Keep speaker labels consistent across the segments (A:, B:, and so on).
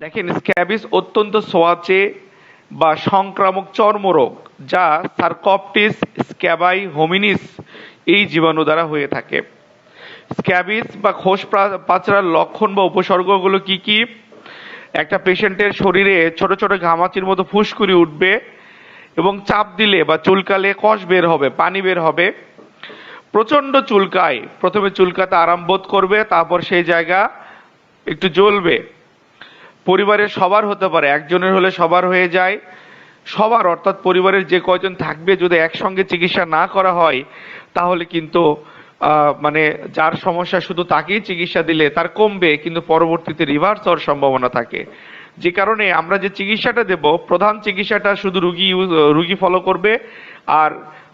A: দেখেন, স্ক্যাবিস অত্যন্ত সোয়াচে বা সংক্রামক চর্মরোগ, যা সার্কপটিস স্ক্যাবাই হোমিনিস এই জীবাণু দ্বারা হয়ে থাকে। স্ক্যাবিস বা খোস পাচড়ার লক্ষণ বা উপসর্গগুলো কি কি? একটা পেশেন্টের শরীরে ছোট ছোট ঘামাচির মতো ফুসকুড়ি উঠবে এবং চাপ দিলে বা চুলকালে কষ বের হবে, পানি বের হবে। প্রচণ্ড চুলকায়, প্রথমে চুলকাতে আরাম বোধ করবে, তারপর সেই জায়গা একটু জ্বলবে। পরিবারের সবার হতে পারে, একজনের হলে সবার হয়ে যায়। সবার, অর্থাৎ পরিবারের যে কয়জন থাকবে, যদি একসঙ্গে চিকিৎসা না করা হয়, তাহলে কিন্তু মানে যার সমস্যা শুধু তাকেই চিকিৎসা দিলে তার কমবে, কিন্তু পরবর্তীতে রিভার্স হওয়ার সম্ভাবনা থাকে। যে কারণে আমরা যে চিকিৎসাটা দেব, প্রধান চিকিৎসাটা শুধু রুগী রুগী ফলো করবে, আর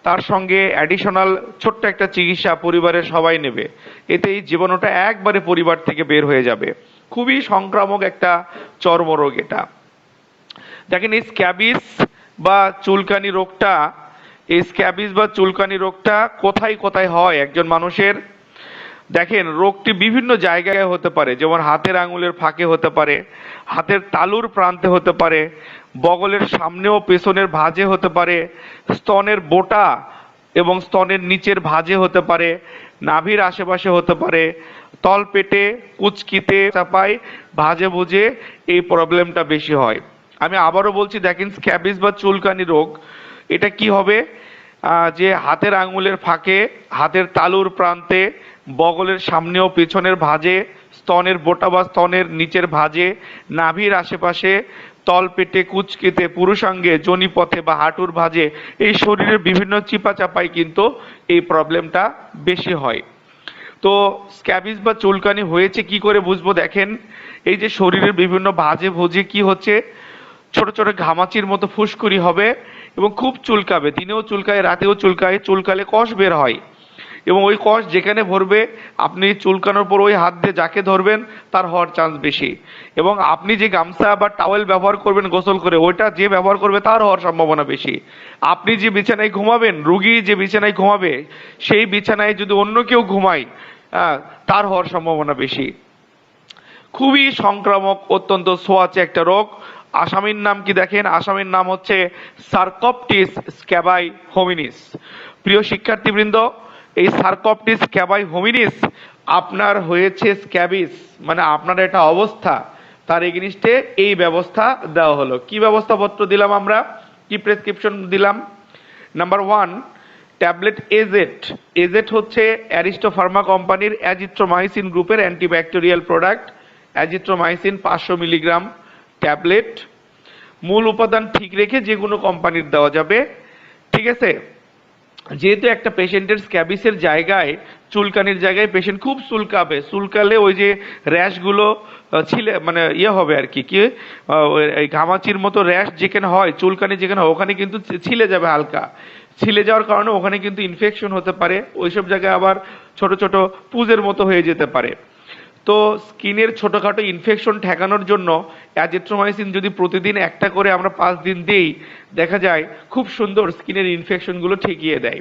A: তার সঙ্গে অ্যাডিশনাল ছোট্ট একটা চিকিৎসা পরিবারের সবাই নেবে। এতে এই জীবাণুটা একবারে পরিবার থেকে বের হয়ে যাবে। খুবই সংক্রামক একটা চর্মরোগ এটা। দেখেন এই স্ক্যাবিস বা চুলকানি রোগটা, এই স্ক্যাবিস বা চুলকানি রোগটা কোথায় কোথায় হয় একজন মানুষের? দেখেন, রোগটি বিভিন্ন জায়গায় হতে পারে, যেমন হাতের আঙুলের ফাঁকে হতে পারে, হাতের তালুর প্রান্তে হতে পারে, বগলের সামনে ও পেছনের ভাঁজে হতে পারে, স্তনের বোটা এবং স্তনের নিচের ভাঁজে হতে পারে, নাভির আশেপাশে হতে পারে তলপেটে, কুচকিতে, চাপায়, ভাজে ভুজে এই প্রবলেমটা বেশি হয়। আমি আবারও বলছি, দেখেন স্ক্যাবিস বা চুলকানি রোগ, এটা কি হবে? যে হাতের আঙুলের ফাঁকে, হাতের তালুর প্রান্তে, বগলের সামনে ও পেছনের ভাঁজে, স্তনের বোটা বা স্তনের নিচের ভাঁজে, নাভির আশেপাশে তল তলপেটে, কুচকিতে, পুরুষাঙ্গে, জনিপথে বা হাঁটুর ভাঁজে, এই শরীরের বিভিন্ন চিপা চাপায় কিন্তু এই প্রবলেমটা বেশি হয়। তো স্ক্যাবিস বা চুলকানি হয়েছে, কি করে বুঝব দেখেন? এই যে শরীরের বিভিন্ন ভাজে ভোজে কি হচ্ছে? ছোট ছোট ঘামাচির মতো ফুসকুড়ি হবে এবং খুব চুলকাবে। দিনেও চুলকায়, রাতেও চুলকায়, চুলকালে কষ বের হয়। এবং ওই কষ যেখানে ভরবে, আপনি চুলকানোর পর ওই হাত দিয়ে যাকে ধরবেন, তার হওয়ার চান্স বেশি। এবং আপনি যে গামছা বা টাওয়েল ব্যবহার করবেন গোসল করে, ওইটা যে ব্যবহার করবে, তার হওয়ার সম্ভাবনা বেশি। আপনি যে বিছানায় ঘুমাবেন, রুগী যে বিছানায় ঘুমাবে, সেই বিছানায় যদি অন্য কেউ ঘুমায় তার হওয়ার সম্ভাবনা বেশি। খুবই সংক্রামক, অত্যন্ত সোয়াচে একটা রোগ। আসামির নাম কি দেখেন? আসামির নাম হচ্ছে সার্কপটিস স্ক্যাবাই হোমিনিস প্রিয় শিক্ষার্থীবৃন্দ, এই সার্কপটিস স্ক্যাবাই হোমিনিস আপনার হয়েছে স্ক্যাবিস মানে আপনার এটা অবস্থা। তার এগেনিস্টে এই ব্যবস্থা দেওয়া হলো। কি ব্যবস্থাপত্র দিলাম আমরা? কি প্রেসক্রিপশন দিলাম? নাম্বার ওয়ান ট্যাবলেট এজেট এজেট হচ্ছে অ্যারিস্টো ফার্মা কোম্পানির অ্যাজিথ্রোমাইসিন গ্রুপের অ্যান্টিব্যাকটেরিয়াল প্রোডাক্ট। অ্যাজিথ্রোমাইসিন পাঁচশো মিলিগ্রাম ট্যাবলেট। মূল উপাদান ঠিক রেখে যে কোনো কোম্পানির দেওয়া যাবে। ঠিক আছে? যেহেতু একটা পেশেন্টের স্ক্যাবিসের জায়গায়, চুলকানির জায়গায় পেশেন্ট খুব চুলকাবে। চুলকালে ওই যে র্যাশগুলো ছিলে মানে ইয়ে হবে আর কি কি ঘামাচির মতো র্যাশ যেখানে হয়, চুলকানি যেখানে হয়, ওখানে কিন্তু ছিলে যাবে হালকা। ছিলে যাওয়ার কারণে ওখানে কিন্তু ইনফেকশন হতে পারে। ওইসব জায়গায় আবার ছোট ছোট পুজের মতো হয়ে যেতে পারে। তো স্কিনের ছোটোখাটো ইনফেকশন ঠেকানোর জন্য অ্যাজিথ্রোমাইসিন যদি প্রতিদিন একটা করে আমরা পাঁচ দিন দিই, দেখা যায় খুব সুন্দর স্কিনের ইনফেকশনগুলো ঠেকিয়ে দেয়।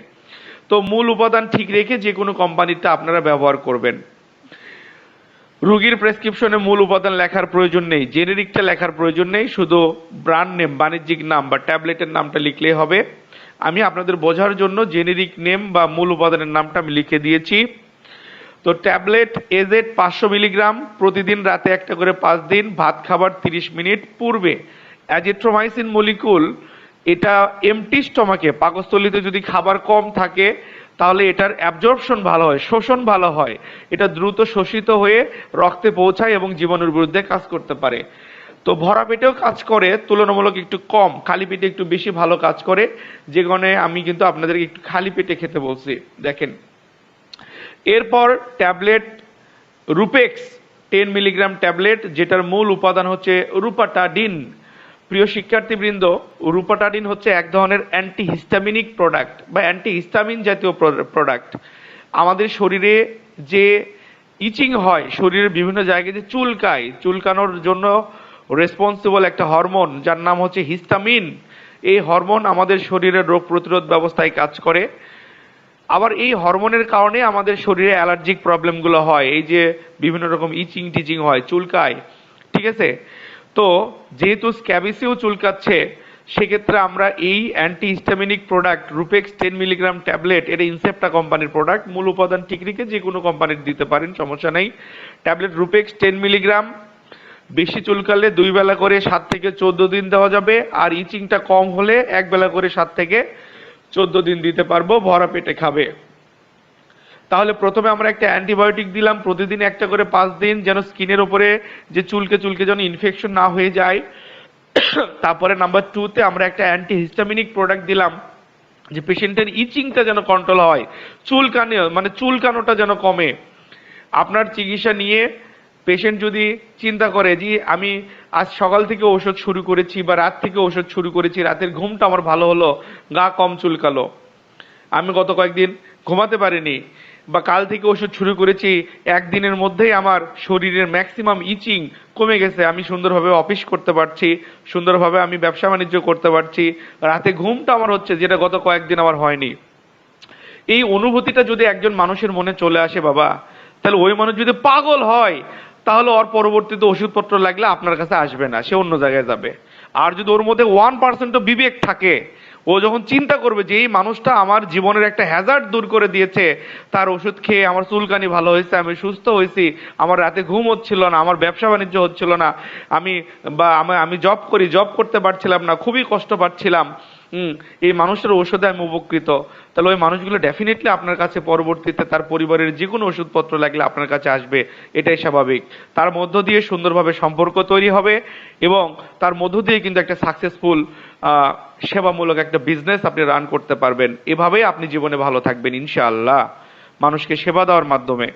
A: তো মূল উপাদান ঠিক রেখে যে কোনো কোম্পানিটা আপনারা ব্যবহার করবেন। রুগীর প্রেসক্রিপশনে মূল উপাদান লেখার প্রয়োজন নেই। জেনেরিকটা লেখার প্রয়োজন নেই। শুধু ব্র্যান্ড নেম বাণিজ্যিক নাম বা ট্যাবলেটের নামটা লিখলেই হবে। আমি আপনাদের বোঝার জন্য জেনেরিক নেম বা মূল উপাদানের নামটা আমি লিখে দিয়েছি। তো ট্যাবলেট এজেড পাঁচশো মিলিগ্রাম, প্রতিদিন রাতে একটা করে পাঁচ দিন, ভাত খাবার তিরিশ মিনিট পূর্বে। অ্যাজিথ্রোমাইসিন মলিকুল এটা এমটি স্টমাকে পাকস্থলিতে যদি খাবার কম থাকে, তাহলে এটার অ্যাবজর্পশন ভালো হয়, শোষণ ভালো হয়। এটা দ্রুত শোষিত হয়ে রক্তে পৌঁছায় এবং জীবাণুর বিরুদ্ধে কাজ করতে পারে। তো ভরা পেটেও কাজ করে, তুলনামূলক একটু কম, খালি পেটে একটু বেশি ভালো কাজ করে, যে কারণে আমি কিন্তু আপনাদেরকে একটু খালি পেটে খেতে বলছি, দেখেন। এরপর ট্যাবলেট রুপেক্স, টেন মিলিগ্রাম ট্যাবলেট, যেটার মূল উপাদান হচ্ছে রুপাটাডিন। প্রিয় শিক্ষার্থীবৃন্দ, রুপাটাডিন হচ্ছে এক ধরনের অ্যান্টিহিস্টামিনিক প্রোডাক্ট বা অ্যান্টিহিস্টামিন জাতীয় প্রোডাক্ট। আমাদের শরীরে যে ইচিং হয়, শরীরের বিভিন্ন জায়গায় যে চুলকায়, চুলকানোর জন্য রেসপন্সিবল একটা হরমোন যার নাম হচ্ছে হিস্টামিন এই হরমোন আমাদের শরীরের রোগ প্রতিরোধ ব্যবস্থায় কাজ করে। আবার এই হরমোনের কারণে আমাদের শরীরে অ্যালার্জিক প্রবলেমগুলো হয়। এই যে বিভিন্ন রকম ইচিং টিচিং হয়, চুলকায়। ঠিক আছে? তো যেহেতু স্ক্যাবিসেও চুলকাচ্ছে, সেক্ষেত্রে আমরা এই anti হিস্টামিনিক product রুপেক্স ten milligram tablet এটা ইনসেপ্টা কোম্পানির প্রোডাক্ট মূল উপাদান ঠিক রেখে যে কোনো কোম্পানির দিতে পারেন, সমস্যা নেই। ট্যাবলেট রুপেক্স টেন মিলিগ্রাম বেশি চুলকালে দুই বেলা করে সাত থেকে চোদ্দ দিন দেওয়া যাবে, আর ইচিংটা কম হলে এক বেলা করে সাত থেকে চোদ্দ দিন দিতে পারব, ভরা পেটে খাবে। তাহলে প্রথমে আমরা একটা অ্যান্টিবায়োটিক দিলাম, প্রতিদিন একটা করে পাঁচ দিন যেন স্কিনের ওপরে যে চুলকে চুলকে যেন ইনফেকশন না হয়ে যায়। তারপরে নাম্বার টুতে আমরা একটা অ্যান্টি হিস্টামিনিক প্রোডাক্ট দিলাম, যে পেশেন্টের ইচিংটা যেন কন্ট্রোল হয়, চুলকানি মানে চুলকানোটা যেন কমে। আপনার চিকিৎসা নিয়ে পেশেন্ট যদি চিন্তা করে যে আমি আজ সকাল থেকে ওষুধ শুরু করেছি বা রাত থেকে ওষুধ শুরু করেছি, রাতের ঘুমটা আমার ভালো হলো, গা কম চুলকালো। আমি গত কয়েকদিন ঘুমাতে পারিনি বা কাল থেকে ওষুধ শুরু করেছি, একদিনের মধ্যেই আমার শরীরের ম্যাক্সিমাম ইচিং কমে গেছে। আমি সুন্দরভাবে অফিস করতে পারছি, সুন্দরভাবে আমি ব্যবসা বাণিজ্য করতে পারছি। রাতে ঘুমটা আমার হচ্ছে যেটা গত কয়েকদিন আমার হয়নি। এই অনুভূতিটা যদি একজন মানুষের মনে চলে আসে বাবা, তাহলে ওই মানুষ যদি পাগল হয় তাহলে ওর পরবর্তীতে ওষুধপত্র লাগলে আপনার কাছে আসবে না, সে অন্য জায়গায় যাবে। আর যদি ওর মধ্যে ওয়ান পার্সেন্ট বিবেক থাকে, ও যখন চিন্তা করবে যে এই মানুষটা আমার জীবনের একটা হ্যাজার্ড দূর করে দিয়েছে, তার ওষুধ খেয়ে আমার চুলকানি ভালো হয়েছে, আমি সুস্থ হয়েছি, আমার রাতে ঘুম হচ্ছিল না, আমার ব্যবসা বাণিজ্য হচ্ছিল না, আমি বা আমি আমি জব করি জব করতে পারছিলাম না, খুবই কষ্ট পাচ্ছিলাম হুম, এই মানুষের ওষুধে আমি উপকৃত। তাহলে ওই মানুষগুলো ডেফিনেটলি আপনার কাছে পরবর্তীতে তার পরিবারের যে কোনো ওষুধপত্র লাগলে আপনার কাছে আসবে, এটাই স্বাভাবিক। তার মধ্য দিয়ে সুন্দরভাবে সম্পর্ক তৈরি হবে এবং তার মধ্য দিয়ে কিন্তু একটা সাকসেসফুল সেবামূলক একটা বিজনেস আপনি রান করতে পারবেন। এভাবেই আপনি জীবনে ভালো থাকবেন, ইনশাআল্লাহ। মানুষকে সেবা দেওয়ার মাধ্যমে।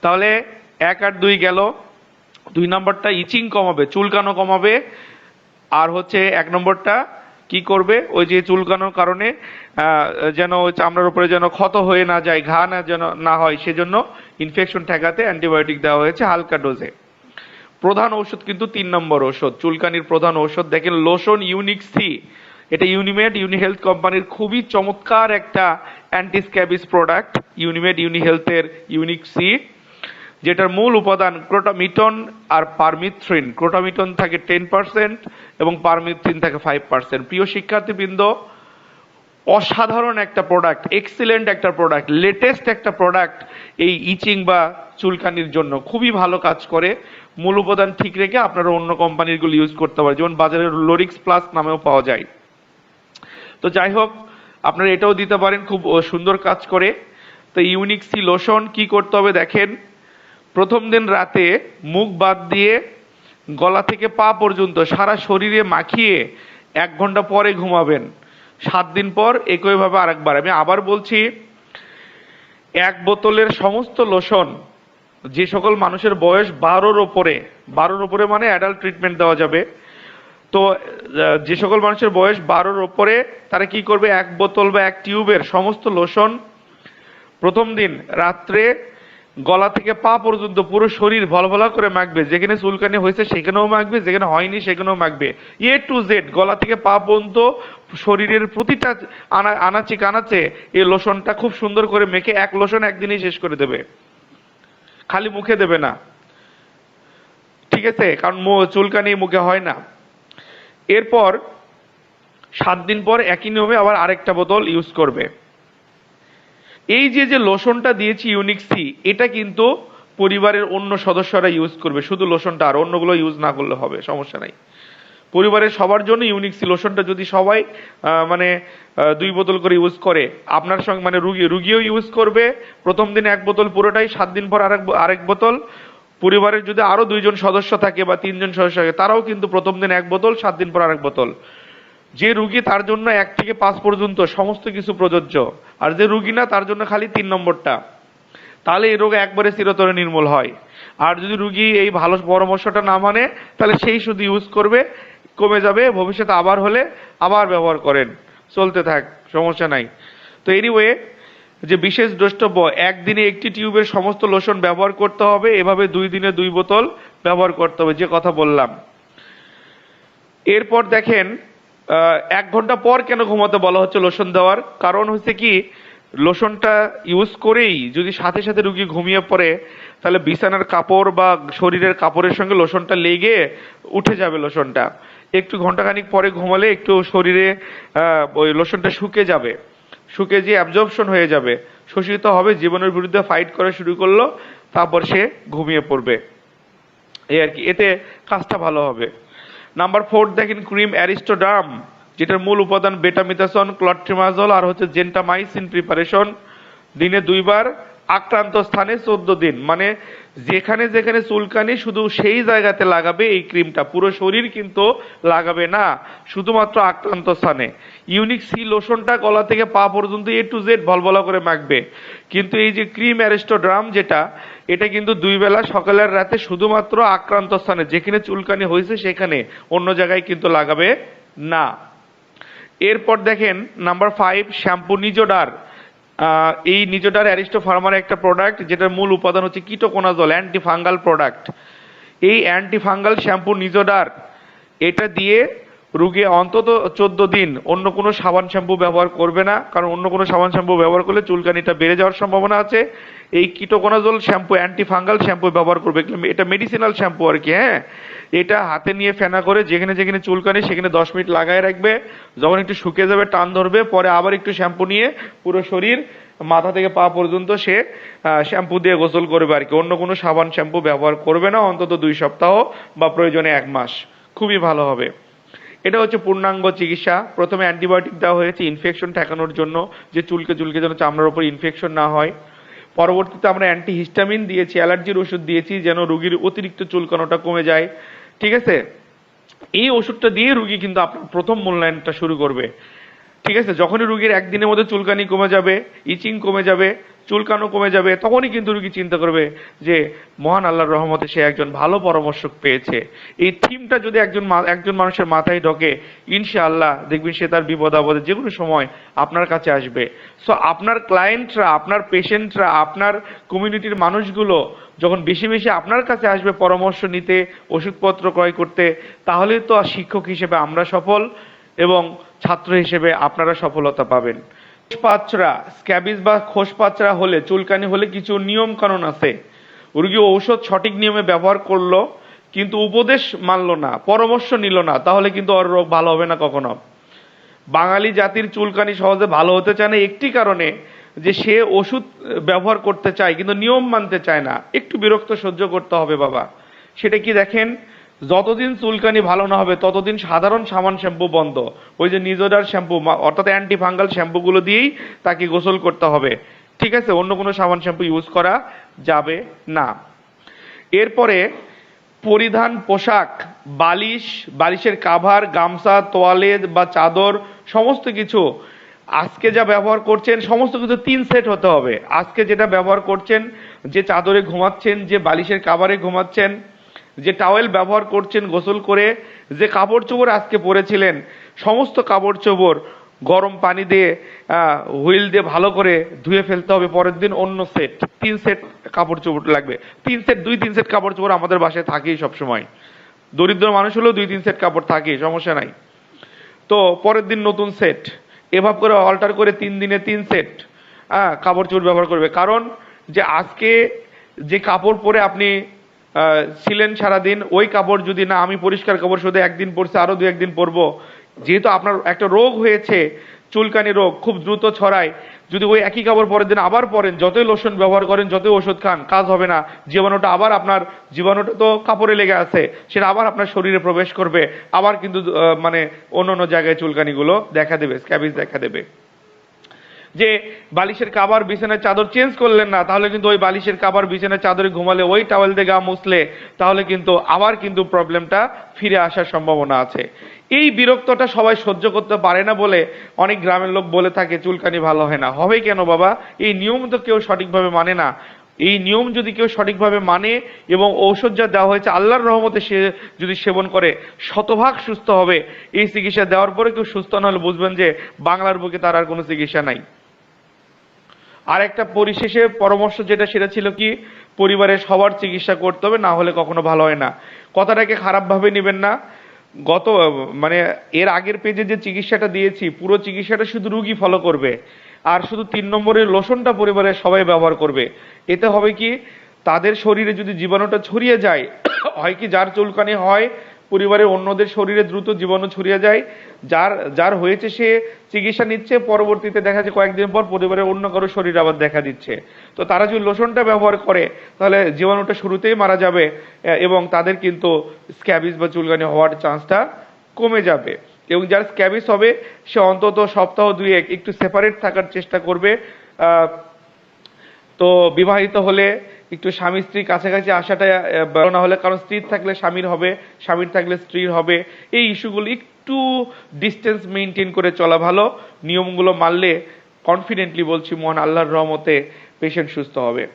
A: তাহলে এক আর দুই গেল। দুই নম্বরটা ইচিং কমাবে, চুলকানো কমাবে। আর হচ্ছে এক নম্বরটা কি করবে? ওই যে চুলকানোর কারণে যেন চামড়ার উপরে যেন ক্ষত হয়ে না যায়, ঘা না যেন না হয়, সেজন্য ইনফেকশন ঠেকাতে অ্যান্টিবায়োটিক দেওয়া হয়েছে হালকা ডোজে প্রধান ঔষধ কিন্তু তিন নম্বর ঔষধ। চুলকানির প্রধান ঔষধ দেখেন লোশন ইউনিক সি এটা ইউনিমেড ইউনি হেলথ কোম্পানির খুবই চমৎকার একটা anti scabies product Unimed Uni হেলথের ইউনিক সি যেটার মূল উপাদান ক্রোটামিটন আর পারমিথ্রিন। ক্রোটামিটন থাকে টেন পার্সেন্ট এবং পারমিথ্রিন থাকে ফাইভ পার্সেন্ট। প্রিয় শিক্ষার্থীবৃন্দ, অসাধারণ একটা প্রোডাক্ট, এক্সিলেন্ট একটা প্রোডাক্ট, লেটেস্ট একটা প্রোডাক্ট এই ইচিং বা চুলকানির জন্য। খুবই ভালো কাজ করে। মূল উপাদান ঠিক রেখে আপনারা অন্য কোম্পানিরগুলো ইউজ করতে পারেন। যেমন বাজারে লোরিক্স প্লাস নামেও পাওয়া যায়। তো যাই হোক, আপনারা এটাও দিতে পারেন। খুব সুন্দর কাজ করে। তো ইউনিক সি লোশন কি করতে হবে দেখেন। প্রথম দিন রাতে মুখ বাদ দিয়ে গলা থেকে পা পর্যন্ত সারা শরীরে মাখিয়ে এক ঘণ্টা পরে ঘুমাবেন। সাত দিন পর একইভাবে আরেকবার। আমি আবার বলছি, এক বোতলের সমস্ত লোশন, যে সকল মানুষের বয়স বারোর ওপরে বারোর ওপরে মানে অ্যাডাল্ট ট্রিটমেন্ট দেওয়া যাবে। তো যে সকল মানুষের বয়স বারোর ওপরে, তারা কি করবে? এক বোতল বা এক টিউবের সমস্ত লোশন প্রথম দিন রাত্রে গলা থেকে পা পর্যন্ত পুরো শরীর ভলভলা করে মাখবে। যেখানে চুলকানি হয়েছে সেখানেও মাখবে, যেখানে হয়নি সেখানেও মাখবে। এ টু জেড গলা থেকে পা পর্যন্ত শরীরের প্রতিটা আনা, আনাচে কানাচে এই লোশনটা খুব সুন্দর করে মেখে এক লোশন একদিনই শেষ করে দেবে। খালি মুখে দেবে না। ঠিক আছে? কারণ চুলকানি মুখে হয় না। এরপর সাত দিন পর একই নিয়মে আবার আরেকটা বোতল ইউজ করবে। এই যে যে লোশনটা দিয়েছি ইউনিক সি এটা কিন্তু পরিবারের অন্য সদস্যরা ইউজ করবে। শুধু লোশনটা আর অন্যগুলো ইউজ না করলে হবে, সমস্যা নাই। পরিবারের সবার জন্য ইউনিক সি লোশনটা যদি সবাই মানে দুই বোতল করে ইউজ করে, আপনার সঙ্গে মানে রুগী রুগীও ইউজ করবে, প্রথম দিন এক বোতল পুরোটাই, সাত দিন পর আরেক আরেক বোতল। পরিবারের যদি আরও দুইজন সদস্য থাকে বা তিনজন সদস্য থাকে, তারাও কিন্তু প্রথম দিন এক বোতল, সাত দিন পর আরেক বোতল। যে রুগী তার জন্য এক থেকে পাঁচ পর্যন্ত সমস্ত কিছু প্রযোজ্য, আর যে রুগী না, তার জন্য খালি তিন নম্বরটা। তাহলে এই রোগ একবারে চিরতরে নির্মূল হয়। আর যদি রুগী এই ভালো পরামর্শটা না মানে তাহলে সেই শুধু ইউজ করবে, কমে যাবে, ভবিষ্যতে আবার হলে আবার ব্যবহার করেন। চলতে থাক, সমস্যা নাই। তো এনিওয়ে যে বিশেষ দ্রষ্টব্য, একদিনে একটি টিউবের সমস্ত লোশন ব্যবহার করতে হবে, এভাবে দুই দিনে দুই বোতল ব্যবহার করতে হবে, যে কথা বললাম। এরপর দেখেন এক ঘণ্টা পর কেন ঘুমাতে বলা হচ্ছে লোশন দেওয়ার? কারণ হচ্ছে কি লোশনটা ইউজ করেই যদি সাথে সাথে রুগী ঘুমিয়ে পড়ে, তাহলে বিছানার কাপড় বা শরীরের কাপড়ের সঙ্গে লোশনটা লেগে উঠে যাবে লোশনটা একটু ঘন্টাখানিক পরে ঘুমালে একটু শরীরে ওই লোশনটা শুকে যাবে। শুকে যে অ্যাবজর্পশন হয়ে যাবে। শোষিত হবে, জীবনের বিরুদ্ধে ফাইট করা শুরু করল, তারপর সে ঘুমিয়ে পড়বে। এই আর কি, এতে কাজটা ভালো হবে। নাম্বার ফোর দেখেন ক্রিম অ্যারিস্টোডার্ম যেটার মূল উপাদান বেটামিথাসন ক্লট্রিমাজল আর হচ্ছে জেন্টামাইসিন প্রিপারেশন দিনে দুইবার, আক্রান্ত স্থানে চোদ্দ দিন। মানে যেখানে যেখানে চুলকানি, শুধু সেই জায়গাতে লাগাবে এই ক্রিমটা। পুরো শরীর কিন্তু লাগাবে না, শুধুমাত্র আক্রান্ত স্থানে। ইউনিক সি লোশনটা গলা থেকে পা পর্যন্ত এ টু জেড ভলভলা করে মাখবে। কিন্তু এই যে ক্রিম অ্যারিস্টোড্রাম যেটা এটা কিন্তু দুই বেলা সকালের রাতে শুধুমাত্র আক্রান্ত স্থানে, যেখানে চুলকানি হয়েছে সেখানে, অন্য জায়গায় কিন্তু লাগাবে না। এরপর দেখেন, নাম্বার ফাইভ শ্যাম্পু নিজোডার। এই নিজোডার অ্যারিস্টো ফার্মার একটা প্রোডাক্ট যেটার মূল উপাদান হচ্ছে কিটোকোনাজল অ্যান্টি ফাঙ্গাল প্রোডাক্ট এই অ্যান্টি ফাঙ্গাল শ্যাম্পু নিজোডার, এটা দিয়ে রুগী অন্তত চোদ্দ দিন অন্য কোনো সাবান শ্যাম্পু ব্যবহার করবে না, কারণ অন্য কোনো সাবান শ্যাম্পু ব্যবহার করলে চুলকানিটা বেড়ে যাওয়ার সম্ভাবনা আছে। এই ketoconazole shampoo anti fungal shampoo ব্যবহার করবে এটা মেডিসিনাল শ্যাম্পু আর কি হ্যাঁ? এটা হাতে নিয়ে ফেনা করে যেখানে যেখানে চুলকানি সেখানে দশ মিনিট লাগায় রাখবে। যখন একটু শুকিয়ে যাবে, টান ধরবে, পরে আবার একটু শ্যাম্পু নিয়ে পুরো শরীর মাথা থেকে পা পর্যন্ত সে শ্যাম্পু দিয়ে গোসল করবে আর কি। অন্য কোনো সাবান শ্যাম্পু ব্যবহার করবে না, অন্তত দুই সপ্তাহ বা প্রয়োজনে এক মাস। খুবই ভালো হবে। এটা হচ্ছে পূর্ণাঙ্গ চিকিৎসা। প্রথমে অ্যান্টিবায়োটিক দেওয়া হয়েছে ইনফেকশন ঠেকানোর জন্য, যে চুলকে চুলকে যেন চামড়ার উপর ইনফেকশন না হয়। পরবর্তীতে আমরা অ্যান্টিহিস্টামিন দিয়েছি, অ্যালার্জির ওষুধ দিয়েছি, যেন রুগীর অতিরিক্ত চুলকানোটা কমে যায়। ঠিক আছে? এই ওষুধটা দিয়ে রুগী কিন্তু আপনার প্রথম মূল্যায়নটা শুরু করবে। ঠিক আছে, যখনই রুগীর একদিনের মধ্যে চুলকানি কমে যাবে ইচিং কমে যাবে, চুলকানো কমে যাবে, তখনই কিন্তু রুগী চিন্তা করবে যে, মহান আল্লাহর রহমতে সে একজন ভালো পরামর্শক পেয়েছে। এই থিমটা যদি একজন একজন মানুষের মাথায় ঢোকে, ইনশাআল্লাহ দেখবেন সে তার বিপদ আপদে যে কোনো সময় আপনার কাছে আসবে। সো আপনার ক্লায়েন্টরা আপনার পেশেন্টরা আপনার কমিউনিটির মানুষগুলো যখন বেশি বেশি আপনার কাছে আসবে পরামর্শ নিতে, ওষুধপত্র ক্রয় করতে, তাহলে তো শিক্ষক হিসেবে আমরা সফল। এবং ছাত্র হিসেবে আপনারা সফলতা পাবেন। খোসপাচরা স্ক্যাবিস বা খোসপাচরা হলে, চুলকানি হলে কিছু নিয়ম কানুন আছে। রুগী ঔষধ সঠিক নিয়মে ব্যবহার করল, কিন্তু উপদেশ মানল না, পরামর্শ নিল না, তাহলে কিন্তু ওর রোগ ভালো হবে না কখনো। বাঙালি জাতির চুলকানি সহজে ভালো হতে চায় না, একটি কারণে যে সে ওষুধ ব্যবহার করতে চায়, কিন্তু নিয়ম মানতে চায় না। একটু বিরক্ত সহ্য করতে হবে বাবা। সেটা কি দেখেন? যতদিন চুলকানি ভালো না হবে, ততদিন সাধারণ সাবান শ্যাম্পু বন্ধ। ওই যে নিজোডার শ্যাম্পু অর্থাৎ অ্যান্টি ফাঙ্গাল শ্যাম্পুগুলো দিয়েই তাকে গোসল করতে হবে। ঠিক আছে? অন্য কোনো সাবান শ্যাম্পু ইউজ করা যাবে না। এরপরে পরিধান পোশাক, বালিশ, বালিশের কাভার গামছা তোয়ালে বা চাদর, সমস্ত কিছু আজকে যা ব্যবহার করছেন, সমস্ত কিছু তিন সেট হতে হবে। আজকে যেটা ব্যবহার করছেন, যে চাদরে ঘুমাচ্ছেন, যে বালিশের কাভারে ঘুমাচ্ছেন যে টাওয়েল ব্যবহার করছেন, গোসল করে, যে কাপড় চোপড় আজকে পরেছিলেন, সমস্ত কাপড় চোপড় গরম পানি দিয়ে হুইল দিয়ে ভালো করে ধুয়ে ফেলতে হবে, পরের দিন অন্য সেট তিন সেট কাপড় চোপড় লাগবে। তিন সেট দুই, তিন সেট কাপড় চোপড় আমাদের বাসায় থাকেই সবসময়। দরিদ্র মানুষ হলেও দুই, তিন সেট কাপড় থাকে, সমস্যা নাই। তো পরের দিন নতুন সেট এভাবে করে অল্টার করে তিন দিনে তিন সেট হ্যাঁ কাপড় চোপড় ব্যবহার করবে। কারণ যে আজকে যে কাপড় পরে আপনি ছিলেন সারাদিন, ওই কাপড় যদি না, আমি পরিষ্কার কাপড় শুধু একদিন পরছি আরও দু একদিন পরবো। যেহেতু আপনার একটা রোগ হয়েছে, চুলকানি রোগ, খুব দ্রুত ছড়ায়, যদি ওই একই কাপড় পরের দিন আবার পরেন, যতই লোশন ব্যবহার করেন, যতই ওষুধ খান, কাজ হবে না। জীবাণুটা আবার আপনার, জীবাণুটা তো কাপড়ে লেগে আছে, সেটা আবার আপনার শরীরে প্রবেশ করবে, আবার কিন্তু মানে অন্য অন্য জায়গায় চুলকানিগুলো দেখা দেবে স্ক্যাবিস দেখা দেবে। যে বালিশের কাবার বিছানার চাদর চেঞ্জ করলেন না, তাহলে কিন্তু ওই বালিশের কাবার বিছানার চাদরে ঘুমালে ওই টাওয়েল দিয়ে গা মুছলে তাহলে কিন্তু আবার কিন্তু প্রবলেমটা ফিরে আসার সম্ভাবনা আছে। এই বিরক্তটা সবাই সহ্য করতে পারে না বলে অনেক গ্রামের লোক বলে থাকে, চুলকানি ভালো হয় না। হবে কেন বাবা? এই নিয়ম তো কেউ সঠিকভাবে মানে না। এই নিয়ম যদি কেউ সঠিকভাবে মানে এবং ঔষধ যা দেওয়া হয়েছে, আল্লাহর রহমতে সে যদি সেবন করে, শতভাগ সুস্থ হবে। এই চিকিৎসা দেওয়ার পরে কেউ সুস্থ না হলে বুঝবেন যে বাংলার বুকে তার আর কোনো চিকিৎসা নাই। আর একটা পরিশেষে পরামর্শ যেটা, সেটা ছিল কি, পরিবারের সবার চিকিৎসা করতে হবে, না হলে কখনো ভালো হয় না। কথাটাকে খারাপভাবে নেবেন না। গত মানে এর আগের পেজে যে চিকিৎসাটা দিয়েছি, পুরো চিকিৎসাটা শুধু রুগী ফলো করবে। আর শুধু তিন নম্বরের লোশনটা পরিবারের সবাই ব্যবহার করবে। এতে হবে কি, তাদের শরীরে যদি জীবাণুটা ছড়িয়ে যায়, হয় কি যার চুলকানি হয় পরিবারের অন্যদের শরীরে দ্রুত জীবাণু ছড়িয়ে যায়। যার যার হয়েছে সে চিকিৎসা নিচ্ছে, পরবর্তীতে দেখা যাচ্ছে কয়েকদিন পর পরিবারের অন্য কারও শরীর আবার দেখা দিচ্ছে। তো তারা যদি লোশনটা ব্যবহার করে, তাহলে জীবাণুটা শুরুতেই মারা যাবে এবং তাদের কিন্তু স্ক্যাবিস বা চুলকানি হওয়ার চান্সটা কমে যাবে। এবং যার স্ক্যাবিস হবে, সে অন্তত সপ্তাহ দুয়েক একটু সেপারেট থাকার চেষ্টা করবে। তো বিবাহিত হলে একটু স্বামী স্ত্রীর কাছাকাছি আসাটা না হলে কারণ স্ত্রীর থাকলে স্বামীর হবে, স্বামীর থাকলে স্ত্রীর হবে। এই ইস্যুগুলো একটু ডিস্টেন্স মেনটেন করে চলা ভালো। নিয়মগুলো মানলে কনফিডেন্টলি বলছি, মহান আল্লাহর রহমতে পেশেন্ট সুস্থ হবে।